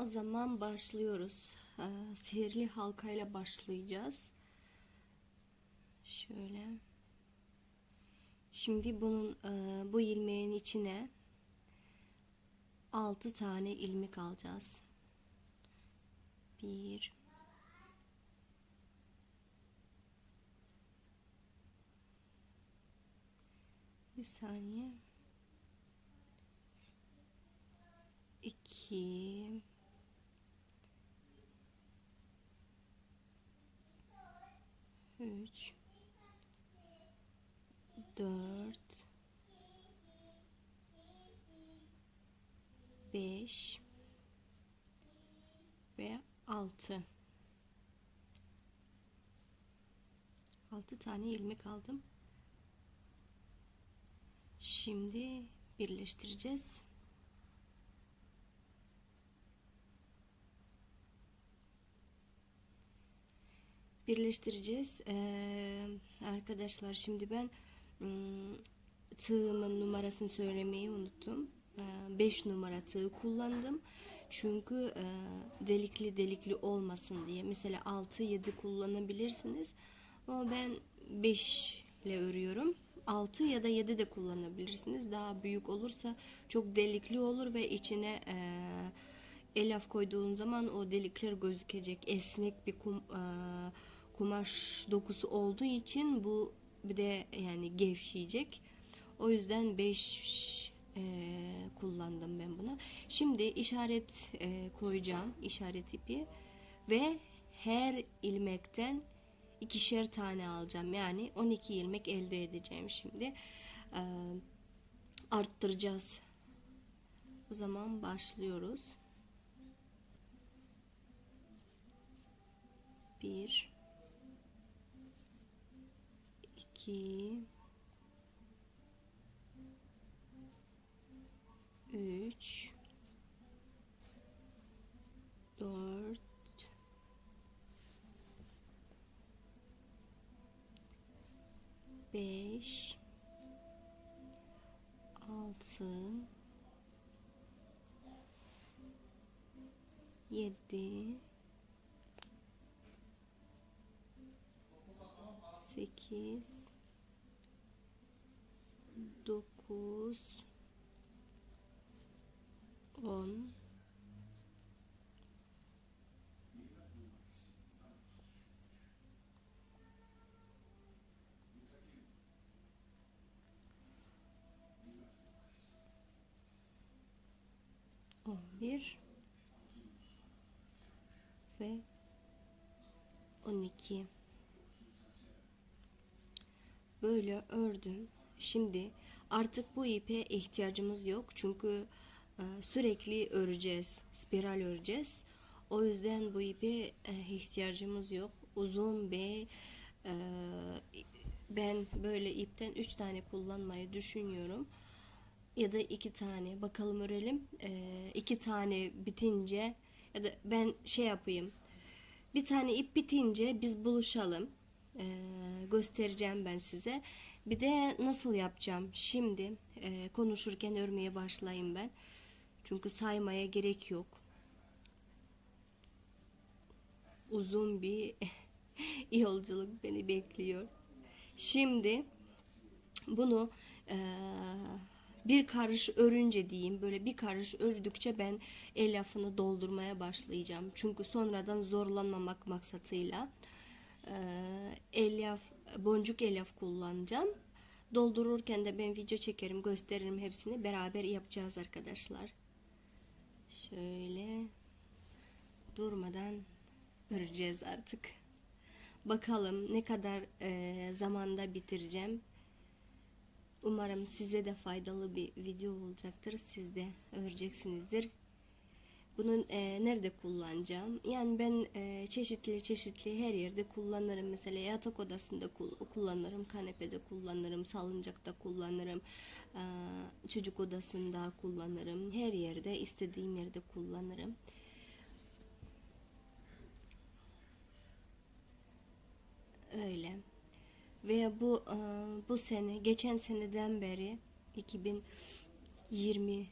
O zaman başlıyoruz. Ee, sihirli halkayla başlayacağız. Şöyle. Şimdi bunun e, bu ilmeğin içine 6 tane ilmek alacağız. 1 Bir saniye. 2 3 4 5 ve 6 6 tane ilmek aldım. Şimdi birleştireceğiz. Birleştireceğiz. Ee, arkadaşlar şimdi ben ım, tığımın numarasını söylemeyi unuttum. 5 numara tığ kullandım. Çünkü e, delikli delikli olmasın diye. Mesela 6 7 kullanabilirsiniz. Ama ben 5 ile örüyorum. 6 ya da 7 de kullanabilirsiniz. Daha büyük olursa çok delikli olur ve içine e, elaf koyduğun zaman o delikler gözükecek. Esnek bir kum, e, kumaş dokusu olduğu için bu bir de yani gevşeyecek. O yüzden 5 e, kullandım ben buna. Şimdi işaret e, koyacağım. işaret ipi ve her ilmekten ikişer tane alacağım. Yani 12 ilmek elde edeceğim şimdi. E, arttıracağız. O zaman başlıyoruz. 1 2 3 4 5 6 7 8 9 10 11 ve 12 böyle ördüm. Şimdi artık bu ipe ihtiyacımız yok. Çünkü e, sürekli öreceğiz. Spiral öreceğiz. O yüzden bu ipe e, ihtiyacımız yok. Uzun bir e, ben böyle ipten 3 tane kullanmayı düşünüyorum. Ya da 2 tane. Bakalım örelim. 2 tane bitince ya da ben şey yapayım. Bir tane ip bitince biz buluşalım. göstereceğim ben size. Bir de nasıl yapacağım? Şimdi konuşurken örmeye başlayayım ben. Çünkü saymaya gerek yok. Uzun bir yolculuk beni bekliyor. Şimdi bunu e, bir karış örünce diyeyim böyle bir karış ördükçe ben el lafını doldurmaya başlayacağım. Çünkü sonradan zorlanmamak maksatıyla e, elyaf boncuk elyaf kullanacağım. Doldururken de ben video çekerim gösteririm hepsini beraber yapacağız arkadaşlar. Şöyle durmadan öreceğiz artık. Bakalım ne kadar e, zamanda bitireceğim. Umarım size de faydalı bir video olacaktır. Siz de öreceksinizdir. Bunu e, nerede kullanacağım? Yani ben e, çeşitli çeşitli her yerde kullanırım. Mesela yatak odasında kullanırım, kanepede kullanırım, salıncakta kullanırım, e, çocuk odasında kullanırım. Her yerde istediğim yerde kullanırım. Öyle. Ve bu e, bu sene geçen seneden beri 2020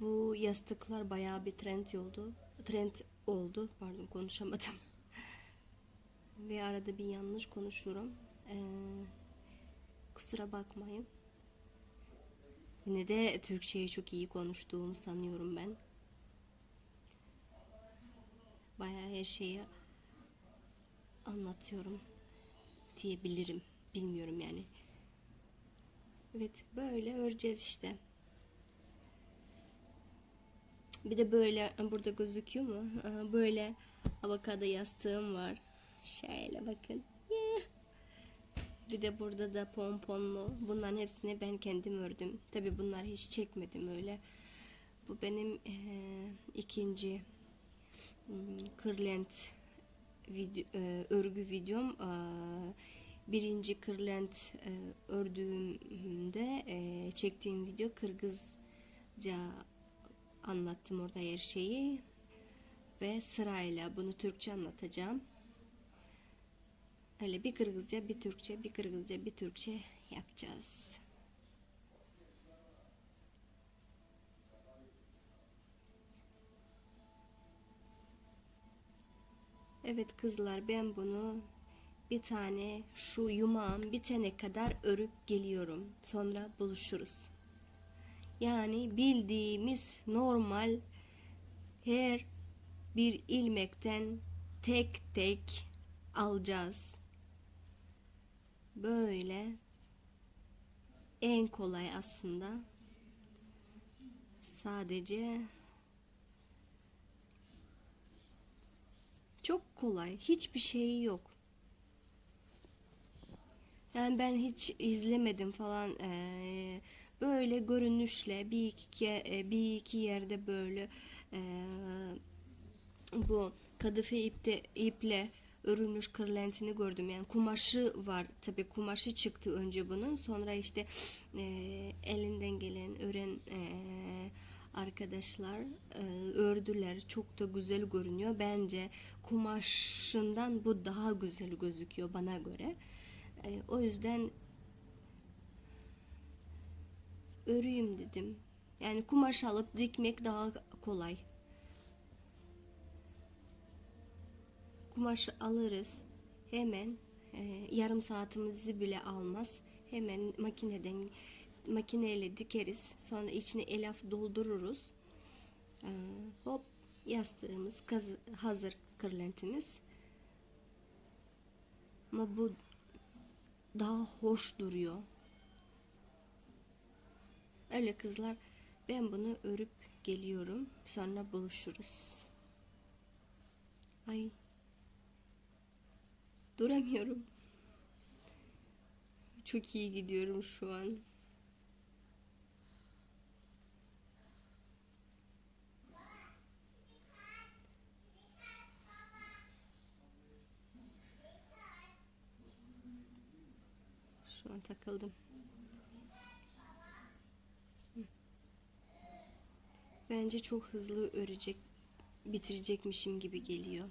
Bu yastıklar bayağı bir trend oldu. Trend oldu. Pardon konuşamadım. Ve arada bir yanlış konuşuyorum. Ee, kusura bakmayın. Yine de Türkçeyi çok iyi konuştuğumu sanıyorum ben. Bayağı her şeyi anlatıyorum diyebilirim. Bilmiyorum yani. Evet böyle öreceğiz işte. Bir de böyle burada gözüküyor mu? Böyle avokado yastığım var. Şöyle bakın. Bir de burada da pomponlu. Bunların hepsini ben kendim ördüm. Tabi bunlar hiç çekmedim öyle. Bu benim eee, ikinci hmm, kırlent video, e, örgü videom. Aa, birinci kırlent e, ördüğümde e, çektiğim video Kırgızca anlattım orada her şeyi ve sırayla bunu Türkçe anlatacağım. Öyle bir Kırgızca, bir Türkçe, bir Kırgızca, bir Türkçe yapacağız. Evet kızlar ben bunu bir tane şu yumağım bitene kadar örüp geliyorum. Sonra buluşuruz. Yani bildiğimiz normal her bir ilmekten tek tek alacağız. Böyle en kolay aslında. Sadece çok kolay. Hiçbir şeyi yok. Yani ben hiç izlemedim falan. Ee, böyle görünüşle bir iki e, bir iki yerde böyle ee, bu kadife ipte iple örülmüş kırlentini gördüm. Yani kumaşı var. Tabii kumaşı çıktı önce bunun. Sonra işte ee, elinden gelen ören ee, arkadaşlar e, ördüler. Çok da güzel görünüyor. Bence kumaşından bu daha güzel gözüküyor bana göre. E, o yüzden öreyim dedim. Yani kumaş alıp dikmek daha kolay. Kumaş alırız. Hemen e, yarım saatimizi bile almaz. Hemen makineden makineyle dikeriz. Sonra içine elaf doldururuz. E, hop yastığımız hazır kırlentimiz. Ama bu daha hoş duruyor. Öyle kızlar ben bunu örüp geliyorum. Sonra buluşuruz. Ay. Duramıyorum. Çok iyi gidiyorum şu an. Şu an takıldım. Bence çok hızlı örecek, bitirecekmişim gibi geliyor.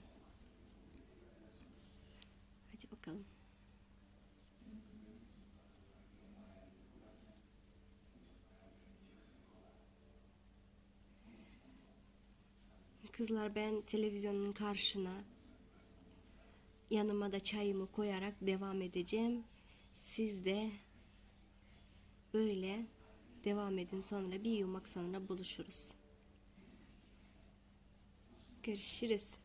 Hadi bakalım. Kızlar ben televizyonun karşına yanıma da çayımı koyarak devam edeceğim. Siz de böyle devam edin sonra bir yumak sonra buluşuruz. Görüşürüz.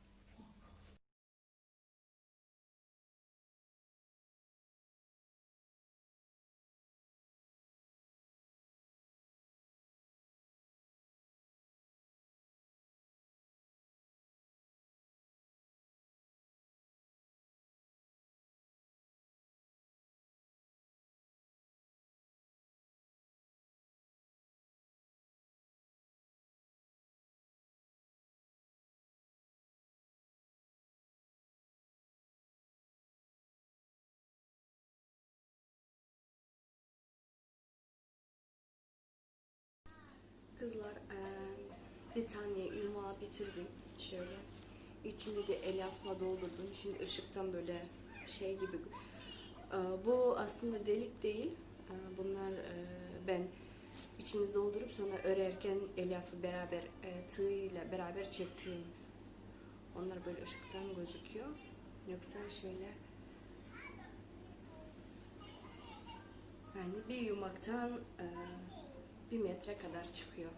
Kızlar eee, bir tane yumağı bitirdim şöyle. İçinde de elafla doldurdum. Şimdi ışıktan böyle şey gibi. Eee, bu aslında delik değil. Eee, bunlar eee, ben içini doldurup sonra örerken elyafı beraber e, tığıyla beraber çektiğim onlar böyle ışıktan gözüküyor. Yoksa şöyle yani bir yumaktan e, bir metre kadar çıkıyor.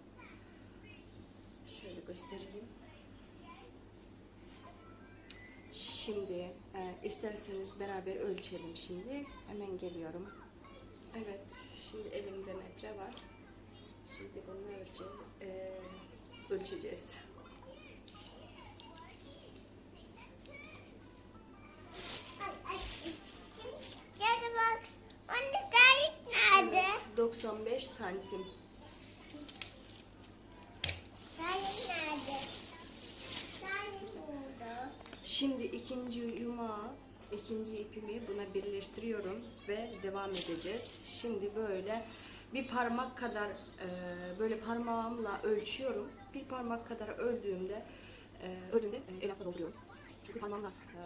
Şöyle göstereyim. Şimdi e, isterseniz beraber ölçelim şimdi. Hemen geliyorum. Evet, şimdi elimde metre var. Şimdi bunu ölçeceğiz. E, ölçeceğiz. Santim. Şimdi ikinci yumağı, ikinci ipimi buna birleştiriyorum ve devam edeceğiz. Şimdi böyle bir parmak kadar e, böyle parmağımla ölçüyorum. Bir parmak kadar öldüğümde e, öldüğümde e, elafa dolduruyorum. Çünkü parmağımla e,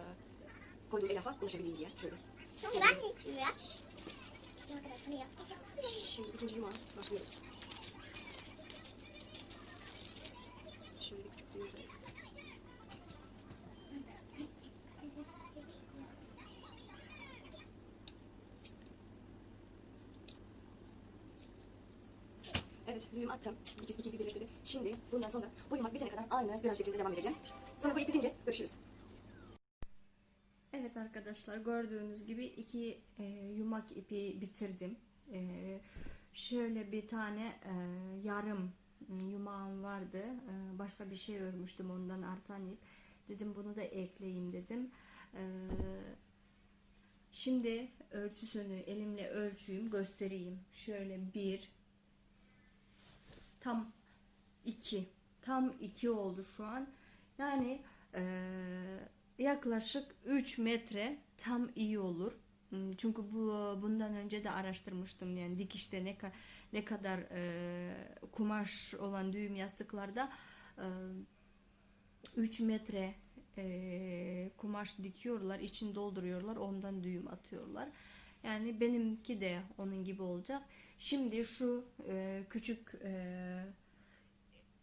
koyduğum elafa ulaşabileyim diye. Şöyle. Ben Şimdi yumağa başlıyoruz. Şöyle küçük yumurta. Evet, düğüm attım. İkisi iki gibi birleştirdim. Şimdi bundan sonra bu yumak bitene kadar aynı spiral şeklinde devam edeceğim. Sonra bu ip bitince görüşürüz. Evet arkadaşlar gördüğünüz gibi iki e, yumak ipi bitirdim. E, şöyle bir tane e, yarım yumağım vardı. E, başka bir şey örmüştüm ondan artan ip. Dedim bunu da ekleyeyim dedim. E, şimdi ölçüsünü elimle ölçüyüm göstereyim. Şöyle bir tam 2 tam 2 oldu şu an yani eee, yaklaşık 3 metre tam iyi olur çünkü bu bundan önce de araştırmıştım. Yani dikişte ne ka- ne kadar eee, kumaş olan düğüm yastıklarda eee, 3 metre eee, kumaş dikiyorlar için dolduruyorlar ondan düğüm atıyorlar. Yani benimki de onun gibi olacak. Şimdi şu e, küçük e,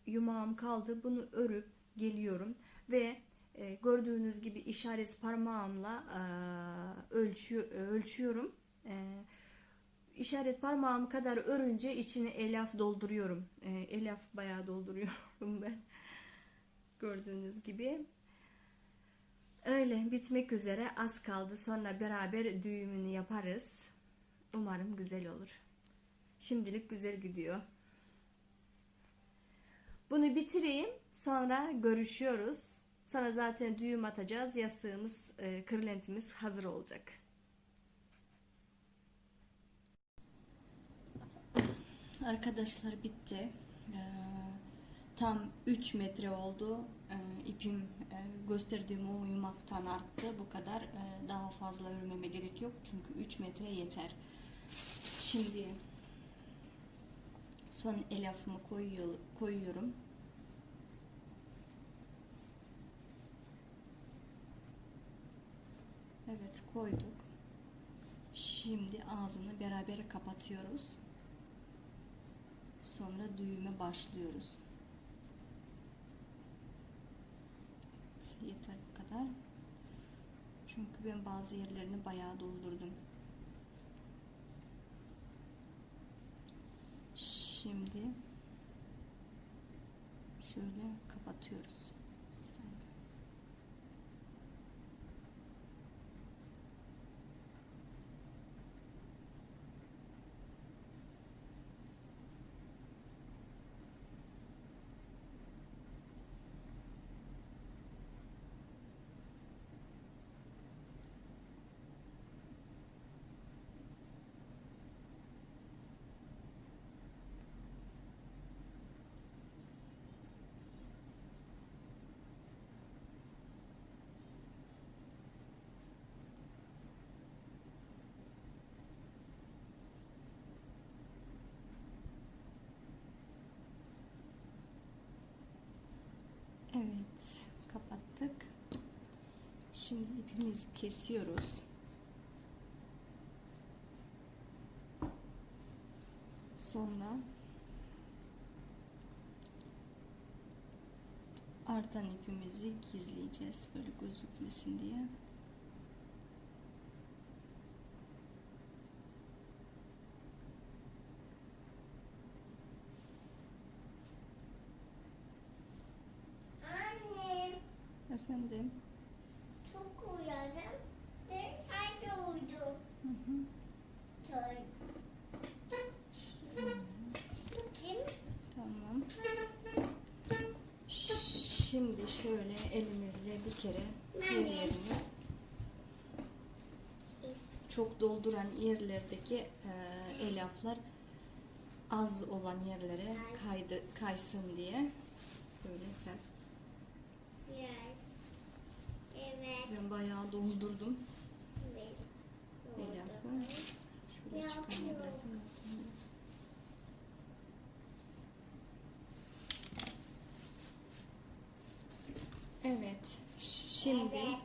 yumağım kaldı. Bunu örüp geliyorum ve e, gördüğünüz gibi işaret parmağımla e, ölçü, ölçüyorum. E, işaret parmağım kadar örünce içine elaf dolduruyorum. E, elaf bayağı dolduruyorum ben. Gördüğünüz gibi. Öyle bitmek üzere az kaldı. Sonra beraber düğümünü yaparız. Umarım güzel olur. Şimdilik güzel gidiyor. Bunu bitireyim. Sonra görüşüyoruz. Sonra zaten düğüm atacağız. Yastığımız, e, kırlentimiz hazır olacak. Arkadaşlar bitti. Ee, tam 3 metre oldu. Ee, ipim e, gösterdiğim o yumaktan arttı. Bu kadar. Ee, daha fazla örmeme gerek yok. Çünkü 3 metre yeter. Şimdi son elafımı koyuyor, koyuyorum. Evet koyduk. Şimdi ağzını beraber kapatıyoruz. Sonra düğüme başlıyoruz. Evet, yeter bu kadar. Çünkü ben bazı yerlerini bayağı doldurdum. Şimdi şöyle kapatıyoruz. Şimdi ipimizi kesiyoruz. Sonra artan ipimizi gizleyeceğiz böyle gözükmesin diye. Elimizle bir kere her yerini çok dolduran yerlerdeki e, elyaflar az olan yerlere kaydı, kaysın diye böyle biraz Yes. Evet. ben bayağı doldurdum Evet. elyafı. Şöyle çıkan Evet. Şimdi Evet.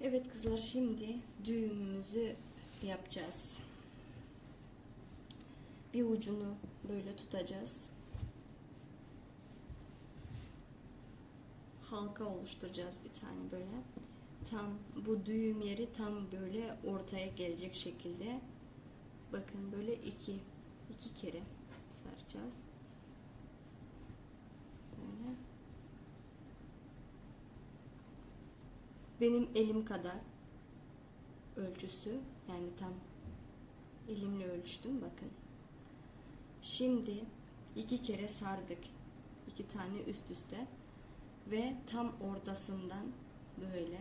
Evet kızlar şimdi düğümümüzü yapacağız. Bir ucunu böyle tutacağız. Halka oluşturacağız bir tane böyle. Tam bu düğüm yeri tam böyle ortaya gelecek şekilde. Bakın böyle iki iki kere saracağız. Böyle. Benim elim kadar ölçüsü yani tam elimle ölçtüm bakın. Şimdi iki kere sardık. iki tane üst üste ve tam ortasından böyle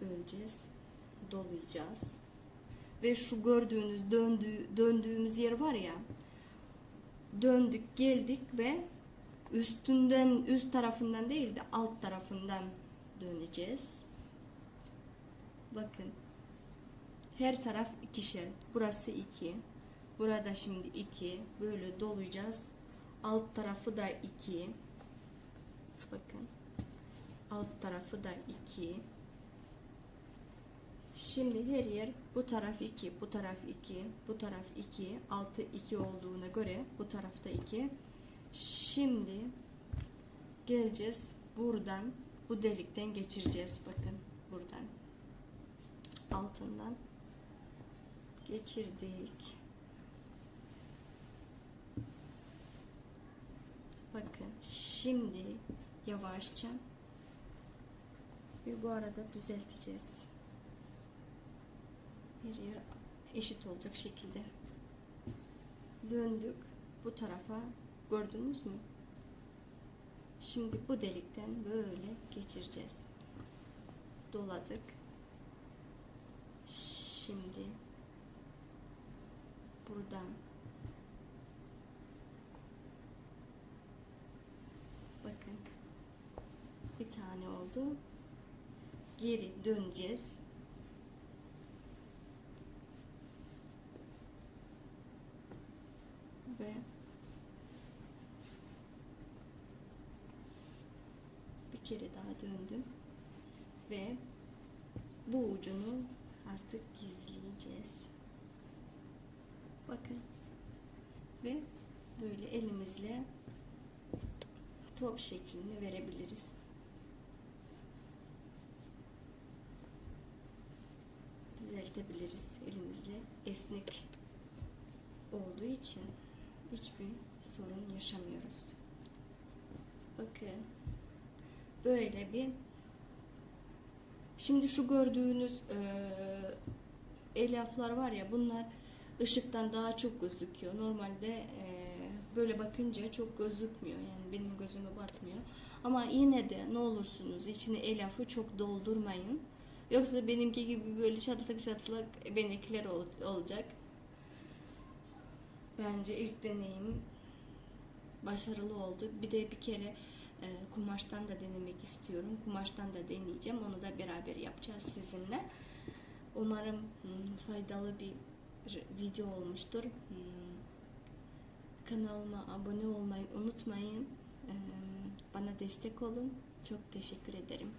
böleceğiz. Dolayacağız. Ve şu gördüğünüz döndüğü, döndüğümüz yer var ya döndük geldik ve üstünden üst tarafından değil de alt tarafından döneceğiz. Bakın. Her taraf ikişer. Burası iki. Burada şimdi iki. Böyle dolayacağız. Alt tarafı da iki. Bakın. Alt tarafı da iki. Şimdi her yer bu taraf 2, bu taraf 2, bu taraf 2, altı 2 olduğuna göre bu tarafta 2. Şimdi geleceğiz buradan bu delikten geçireceğiz bakın buradan altından geçirdik. Bakın şimdi yavaşça ve bu arada düzelteceğiz. Her yer eşit olacak şekilde. Döndük bu tarafa gördünüz mü? Şimdi bu delikten böyle geçireceğiz. Doladık. Şimdi buradan bakın bir tane oldu. Geri döneceğiz. Ve kere daha döndüm ve bu ucunu artık gizleyeceğiz. Bakın ve böyle elimizle top şeklini verebiliriz. Düzeltebiliriz elimizle esnek olduğu için hiçbir sorun yaşamıyoruz. Bakın böyle bir şimdi şu gördüğünüz eee elyaflar var ya bunlar ışıktan daha çok gözüküyor. Normalde eee, böyle bakınca çok gözükmüyor. Yani benim gözüme batmıyor. Ama yine de ne olursunuz içine elyafı çok doldurmayın. Yoksa benimki gibi böyle çatlak çatlak benekler ol- olacak. Bence ilk deneyim başarılı oldu. Bir de bir kere e, kumaştan da denemek istiyorum. Kumaştan da deneyeceğim. Onu da beraber yapacağız sizinle. Umarım hmm, faydalı bir video olmuştur. Hmm, Kanalıma abone olmayı unutmayın. Ee, Bana destek olun. Çok teşekkür ederim.